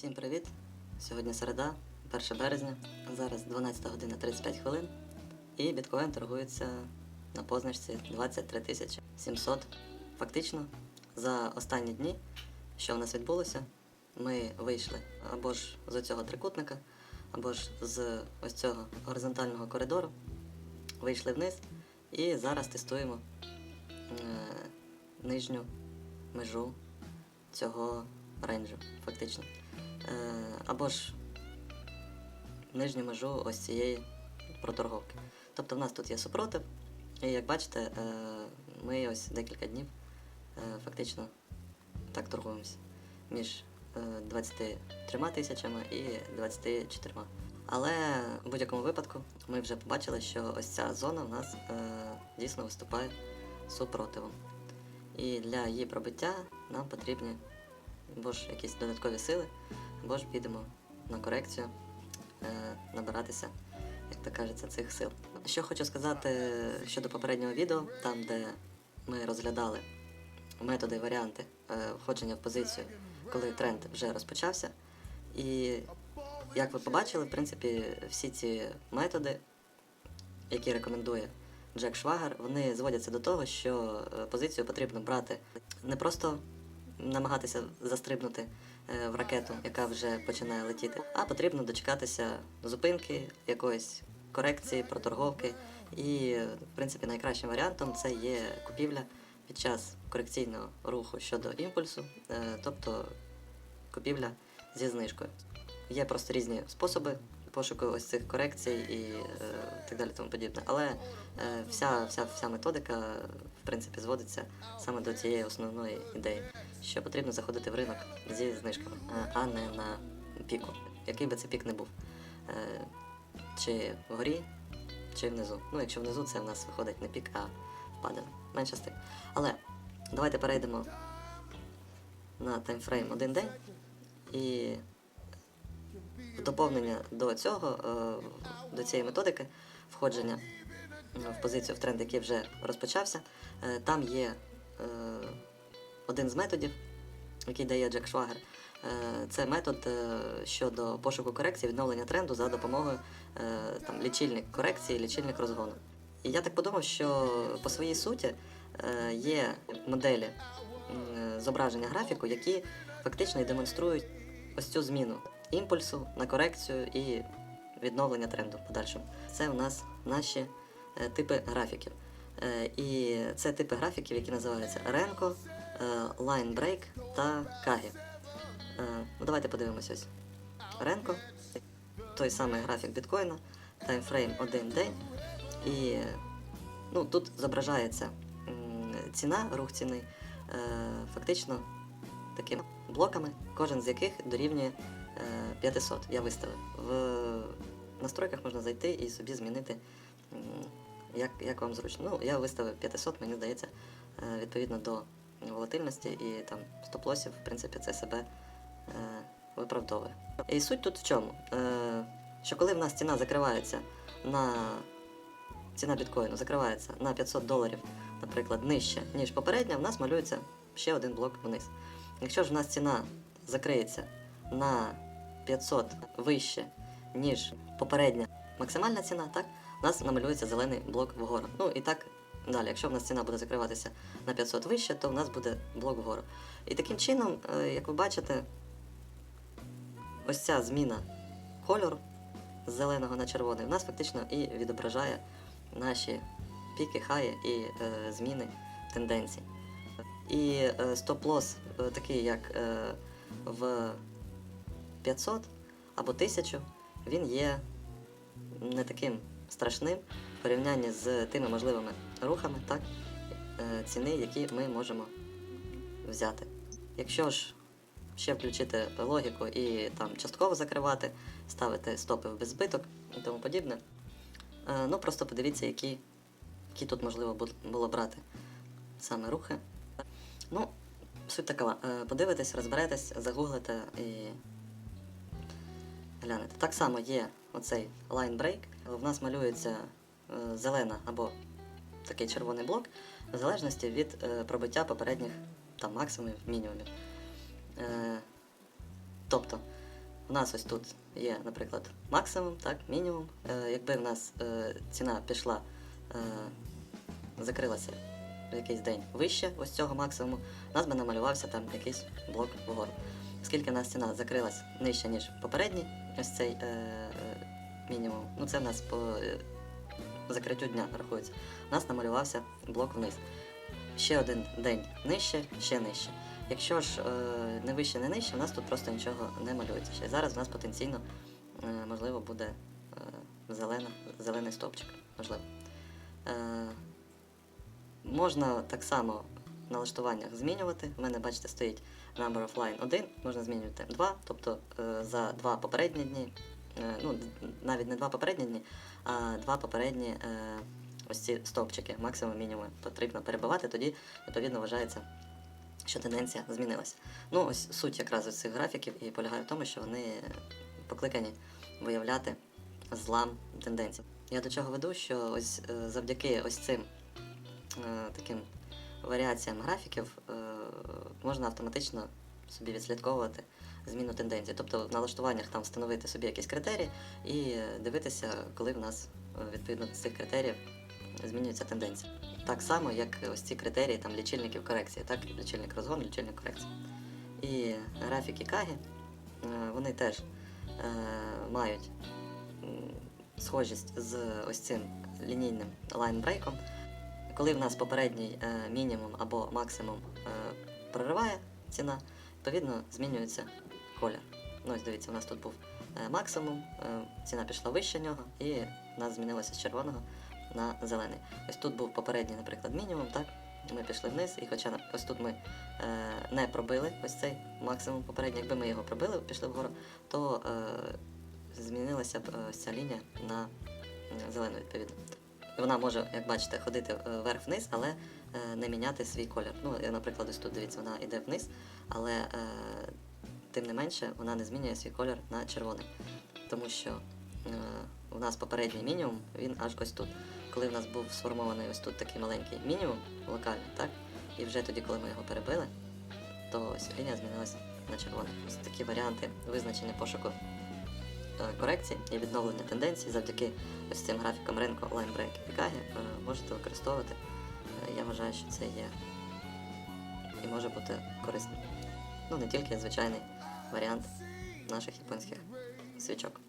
Всім привіт! Сьогодні середа, 1 березня, зараз 12 година 35 хвилин. І біткоін торгується на позначці 23 тисячі 700. Фактично, за останні дні, що в нас відбулося, ми вийшли або ж з цього трикутника, або ж з ось цього горизонтального коридору, вийшли вниз і зараз тестуємо е, нижню межу цього рейнджу, фактично. Е, або ж нижню межу ось цієї проторговки. Тобто в нас тут є супротив, і як бачите, е, ми ось декілька днів е, фактично так торгуємося між е, 23 тисячами і 24. Але в будь-якому випадку ми вже побачили, що ось ця зона в нас дійсно виступає супротивом. І для її пробиття нам потрібні або ж якісь додаткові сили, або ж підемо на корекцію е, набиратися, як то кажеться, цих сил. Що хочу сказати щодо попереднього відео, там де ми розглядали методи і варіанти е, входження в позицію, коли тренд вже розпочався. І як ви побачили, в принципі, всі ці методи, які рекомендує Джек Швагер, вони зводяться до того, що е, позицію потрібно брати не просто намагатися застрибнути е, в ракету, яка вже починає летіти, а потрібно дочекатися зупинки, якоїсь корекції, проторговки. І, в принципі, найкращим варіантом це є купівля під час корекційного руху щодо імпульсу, е, тобто купівля зі знижкою. Є просто різні способи пошуку ось цих корекцій і е, так далі тому подібне. Але е, вся, вся, вся методика в принципі зводиться саме до цієї основної ідеї, що потрібно заходити в ринок зі знижками, а- а не на піку, який би це пік не був. Е, чи вгорі, чи внизу. Ну, якщо внизу, це в нас виходить не пік, а впадина. Менше з тим. Але давайте перейдемо на таймфрейм один день і доповнення до цього, е, до цієї методики входження е, в позицію в тренд, який вже розпочався, е, там є один з методів, який дає Джек Швагер. Це метод щодо пошуку корекції, відновлення тренду за допомогою там, лічильник корекції, лічильник розгону. І я так подумав, що по своїй суті є моделі зображення графіку, які фактично і демонструють ось цю зміну імпульсу на корекцію і відновлення тренду в подальшому. Це у нас наші е, типи графіків. Е, і це типи графіків, які називаються Ренко, е, Line Break та Кагі. Е, ну, давайте подивимося ось. Ренко, той самий графік біткоїна, таймфрейм один день. І ну, тут зображається ціна, рух ціни, фактично такими блоками, кожен з яких дорівнює 500. Я виставив. В настройках можна зайти і собі змінити, як, як вам зручно. Ну, я виставив 500, мені здається, е, відповідно до волатильності і там стоп-лосів, в принципі, це себе е, виправдовує. І суть тут в чому? Е, що коли в нас ціна закривається на ціна біткоїну закривається на 500 доларів, наприклад, нижче, ніж попередня, в нас малюється ще один блок вниз. Якщо ж в нас ціна закриється на 500 вище, ніж попередня максимальна ціна, так, у нас намалюється зелений блок вгору. Ну і так далі. Якщо в нас ціна буде закриватися на 500 вище, то в нас буде блок вгору. І таким чином, е, як ви бачите, ось ця зміна кольору з зеленого на червоний в нас фактично і відображає наші піки, хаї і е, зміни тенденцій. І е, стоп-лос е, такий, як е, в 500 або 1000, він є не таким страшним в порівнянні з тими можливими рухами так, е, ціни, які ми можемо взяти. Якщо ж ще включити логіку і там частково закривати, ставити стопи в беззбиток і тому подібне, е, ну просто подивіться, які, які тут можливо було брати саме рухи. Ну, суть така, е, подивитесь, розберетесь, загуглите і глянете. Так само є оцей line break. В нас малюється е, зелена або такий червоний блок, в залежності від е, пробиття попередніх там максимумів, мінімумів. Е, тобто, У нас ось тут є, наприклад, максимум, так, мінімум. Якби в нас ціна пішла, закрилася в якийсь день вище ось цього максимуму, у нас би намалювався там якийсь блок вгору. Оскільки в нас ціна закрилась нижче, ніж попередній, ось цей е, е, мінімум, ну це в нас по е, закриттю дня рахується, у нас намалювався блок вниз. Ще один день нижче, ще нижче. Якщо ж е, не вище, не нижче, у нас тут просто нічого не малюється. Ще зараз у нас потенційно е, можливо буде е, зелена, зелений стовпчик. Можливо. Е, можна так само налаштуваннях змінювати. У мене, бачите, стоїть number of line 1, можна змінювати 2, тобто е, за два попередні дні, е, ну навіть не два попередні дні, а два попередні е, ось ці стовпчики, максимум мінімум потрібно перебивати, тоді відповідно вважається, що тенденція змінилася. Ну, ось суть якраз ось цих графіків і полягає в тому, що вони покликані виявляти злам тенденцій. Я до чого веду, що ось завдяки ось цим таким варіаціям графіків е, можна автоматично собі відслідковувати зміну тенденції. Тобто в налаштуваннях там встановити собі якісь критерії і дивитися, коли в нас е, відповідно до цих критеріїв змінюється тенденція. Так само, як ось ці критерії там лічильників корекції, так, лічильник розгону, лічильник корекції. І графіки Кагі, е, вони теж мають схожість з ось цим лінійним лайнбрейком. Коли в нас попередній е, мінімум або максимум е, прориває ціна, відповідно змінюється колір. Ну, ось дивіться, у нас тут був е, максимум, ціна пішла вище нього, і в нас змінилося з червоного на зелений. Ось тут був попередній, наприклад, мінімум, так? Ми пішли вниз, і хоча ось тут ми е, не пробили ось цей максимум попередній, якби ми його пробили, пішли вгору, то е, змінилася б ось ця лінія на зелену відповідно. Вона може, як бачите, ходити е, вверх-вниз, але е, не міняти свій колір. Ну, наприклад, ось тут дивіться, вона йде вниз, але е, тим не менше вона не змінює свій колір на червоний. Тому що у нас попередній мінімум, він аж ось тут. Коли в нас був сформований ось тут такий маленький мінімум локальний, так? І вже тоді, коли ми його перебили, то ось лінія змінилася на червоний. Ось такі варіанти визначення пошуку корекцій і відновлення тенденцій завдяки ось цим графікам ринку Line Break і Picage е, можете використовувати. Е, Я вважаю, що це є і може бути корисним. Ну, не тільки звичайний варіант наших японських свічок.